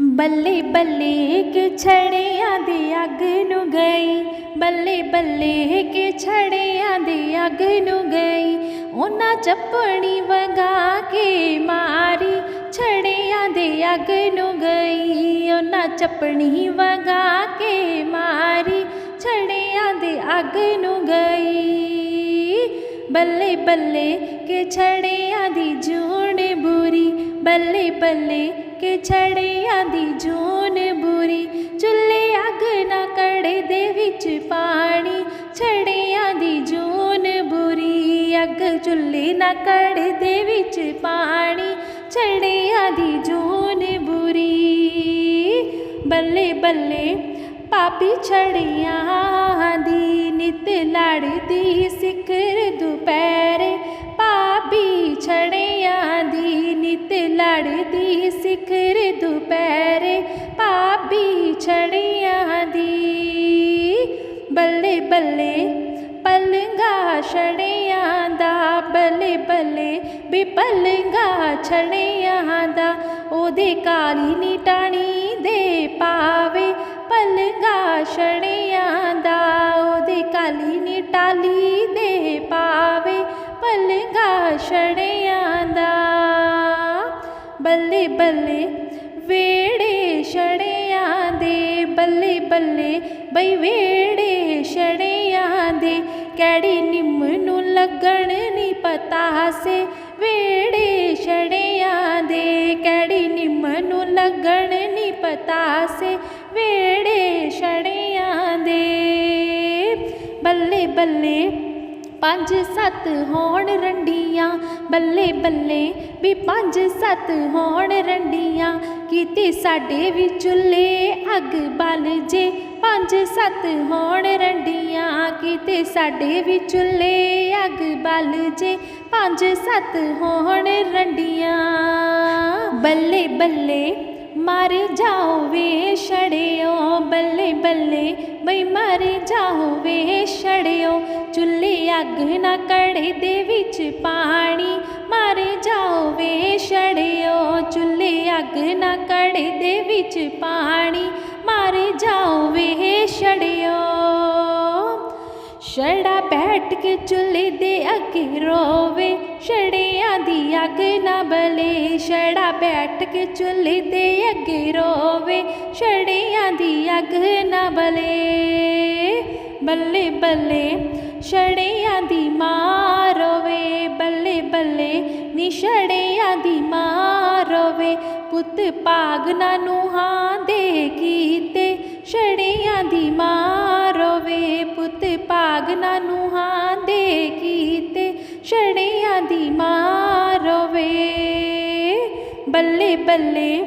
ਬੱਲੇ ਬੱਲੇ ਕਿ ਛੜਿਆਂ ਦੀ ਅੱਗ ਨੂੰ ਗਈ। ਬੱਲੇ ਬੱਲੇ ਕਿ ਛੜਿਆਂ ਦੀ ਅੱਗ ਨੂੰ ਗਈ। ਉਹਨਾਂ ਚੱਪਣੀ ਵਗਾ ਕੇ ਮਾਰੀ ਛੜਿਆਂ ਦੀ ਅੱਗ ਨੂੰ ਗਈ। ਉਹਨਾਂ ਚੱਪਣੀ ਵਗਾ ਕੇ ਮਾਰੀ ਛੜਿਆਂ ਦੀ ਅੱਗ ਨੂੰ ਗਈ। ਬੱਲੇ ਬੱਲੇ ਕਿ ਛੜਿਆਂ ਦੀ ਜੂਣ ਬੁਰੀ। ਬੱਲੇ ਬੱਲੇ ਕਿ ਛੜਿਆਂ ਦੀ ਜੂਨ ਬੁਰੀ, ਚੁੱਲ੍ਹੇ ਅੱਗ ਨਾ ਕੜੇ ਦੇ ਵਿੱਚ ਪਾਣੀ, ਛੜਿਆਂ ਦੀ ਜੂਨ ਬੁਰੀ, ਅੱਗ ਚੁੱਲ੍ਹੇ ਨਾ ਕੜੇ ਦੇ ਵਿੱਚ ਪਾਣੀ, ਛੜਿਆਂ ਦੀ ਜੂਨ ਬੁਰੀ। ਬੱਲੇ ਬੱਲੇ, ਪਾਪੀ ਛੜੀਆਂ ਦੀ ਨਿਤ ਲੜਦੀ ਸਿਖਰ ਦੁਪਹਿਰੇ ਲੜਦੀ ਸਿਖਰ ਦੁਪਹਿਰੇ ਪਾਪੀ ਛੜੀਆਂ ਦੀ। ਬੱਲੇ ਬੱਲੇ ਪਲੰਗਾ ਛੜੀਆਂ ਦਾ, ਬੱਲੇ ਬੱਲੇ ਵੀ ਪਲੰਗਾ ਛੜੀਆਂ ਦਾ। ਉਹਦੇ ਕਾਲੀ ਨੀ ਟਾਣੀ ਦੇ ਪਾਵੇ ਪਲੰਗਾ ਛੜੀਆਂ ਦਾ। ਉਹਦੇ ਕਾਲੀ ਨੀ ਟਾਲੀ ਦੇ ਪਾਵੇ ਪਲੰਗਾ ਛੜੀਆਂ ਬੱਲੇ ਬੱਲੇ, ਵੇੜੇ ਛੜਿਆਂ ਦੇ ਬੱਲੇ ਬੱਲੇ, ਬਈ ਵੇੜੇ ਛੜਿਆਂ ਦੇ ਕਿਹੜੀ ਨਿੰਮ ਨੂੰ ਲੱਗਣ ਨਹੀਂ ਪਤਾ ਸੇ ਵੇੜੇ ਛੜਿਆਂ ਦੇ ਕਿਹੜੀ ਨਿੰਮ ਨੂੰ ਲੱਗਣ ਨਹੀਂ ਪਤਾ ਸੇ ਵੇੜੇ ਛੜਿਆਂ ਦੇ, ਬੱਲੇ ਬੱਲੇ ਪੰਜ ਸੱਤ ਹੋਣ ਰੰਡੀਆਂ, ਬੱਲੇ ਬੱਲੇ ਵੀ ਪੰਜ ਸੱਤ ਹੋਣ ਰੰਡੀਆਂ। ਕਿਤੇ ਸਾਡੇ ਵੀ ਚੁੱਲ੍ਹੇ ਅੱਗ ਬਲ ਜੇ, ਪੰਜ ਸੱਤ ਹੋਣ ਰੰਡੀਆਂ। ਕਿਤੇ ਸਾਡੇ ਵੀ ਚੁੱਲ੍ਹੇ ਅੱਗ ਬਲ ਜੇ, ਪੰਜ ਸੱਤ ਹੋਣ ਰੰਡੀਆਂ। ਬੱਲੇ ਬੱਲੇ ਮਰ ਜਾਓ ਵੇ ਛੜਿਓ, ਬੱਲੇ ਬੱਲੇ ਬਈ ਮਰ ਜਾਓ ਅੱਗ ਨਾ ਕੜੇ ਦੇ ਵਿੱਚ ਪਾਣੀ, ਮਰ ਜਾਓ ਵੇ ਛੜਿਓ ਚੁੱਲ੍ਹੇ ਅੱਗ ਨਾ ਕੜੇ ਦੇ ਵਿੱਚ ਪਾਣੀ, ਮਰ ਜਾਓ ਵੇ ਛੜਿਓ ਛੜਾ ਬੈਠ ਕੇ ਚੁੱਲ੍ਹੇ ਦੇ ਅੱਗੇ ਰੋਵੇ, ਛੜਿਆਂ ਦੀ ਅੱਗ ਨਾ ਬਲੇ। ਛੜਾ ਬੈਠ ਕੇ ਚੁੱਲ੍ਹੇ ਦੇ ਅੱਗੇ ਰੋਵੇ, ਛੜਿਆਂ ਦੀ ਅੱਗ ਨਾ ਬਲੇ। ਬੱਲੇ ਬੱਲੇ ਛੜਿਆਂ ਦੀ ਮਾਂ ਰੋਵੇ ਬੱਲੇ ਬੱਲੇ ਨੀ ਛੜਿਆਂ ਦੀ ਮਾਂ ਰੋਵੇ ਪੁੱਤ ਭਾਗ ਨਾ ਨੂੰਹਾਂ ਦੇ ਕੀਤੇ, ਛੜਿਆਂ ਦੀ ਮਾਂ ਰੋਵੇ ਪੁੱਤ ਭਾਗ ਨਾ ਨੂੰਹਾਂ ਦੇ ਕੀਤੇ, ਛੜਿਆਂ ਦੀ ਮਾਂ ਰੋਵੇ ਬੱਲੇ ਬੱਲੇ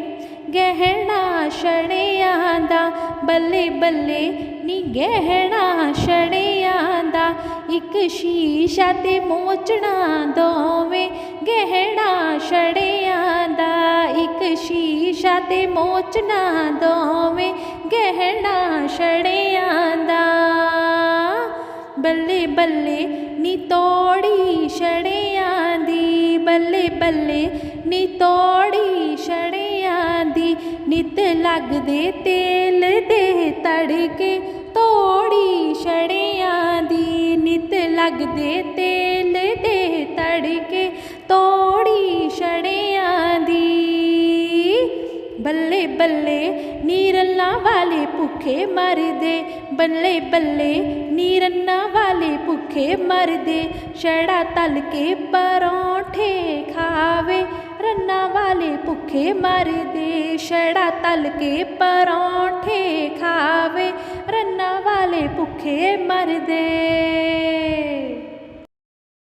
ਗਹਿਣਾ ਛੜਿਆਂ ਦਾ, ਬੱਲੇ ਬੱਲੇ ਨੀ ਗਹਿਣਾ ਛੜਿਆਂ ਦਾ। ਇੱਕ ਸ਼ੀਸ਼ਾ ਤੇ ਮੋਚਣਾ ਦੋਵੇਂ ਗਹਿਣਾ ਛੜਿਆਂ ਦਾ। ਇੱਕ ਸ਼ੀਸ਼ਾ ਤੇ ਮੋਚਣਾ ਦੋਵੇਂ ਗਹਿਣਾ ਛੜਿਆਂ ਦਾ। ਬੱਲੇ ਬੱਲੇ ਨੀ ਤੋੜੀ ਛੜਿਆਂ ਦੀ, ਬੱਲੇ ਬੱਲੇ ਨੀ ਤੋੜੀ ਨਿਤ ਲੱਗਦੇ ਤੇਲ ਦੇ ਤੜਕੇ, ਤੋੜੀ ਛੜਿਆਂ ਦੀ ਨਿਤ ਲੱਗਦੇ ਤੇਲ ਦੇ ਤੜਕੇ, ਤੋੜੀ ਛੜਿਆਂ ਦੀ। ਬੱਲੇ ਬੱਲੇ ਨੀਰਲਾਂ ਵਾਲੇ ਭੁੱਖੇ ਮਰਦੇ, ਬੱਲੇ ਬੱਲੇ ਨੀਰਨਾਂ ਵਾਲੇ ਭੁੱਖੇ ਮਰਦੇ, ਛੜਾ ਤਲ ਕੇ ਪਰੌਂਠੇ ਖਾਵੇ ਰੰਨਾ ਵਾਲੇ ਭੁੱਖੇ ਮਰਦੇ ਛੜਾ ਤਲ ਕੇ ਪਰੌਂਠੇ ਖਾਵੇ। ਰੰਨਾ ਵਾਲੇ ਭੁੱਖੇ ਮਰਦੇ।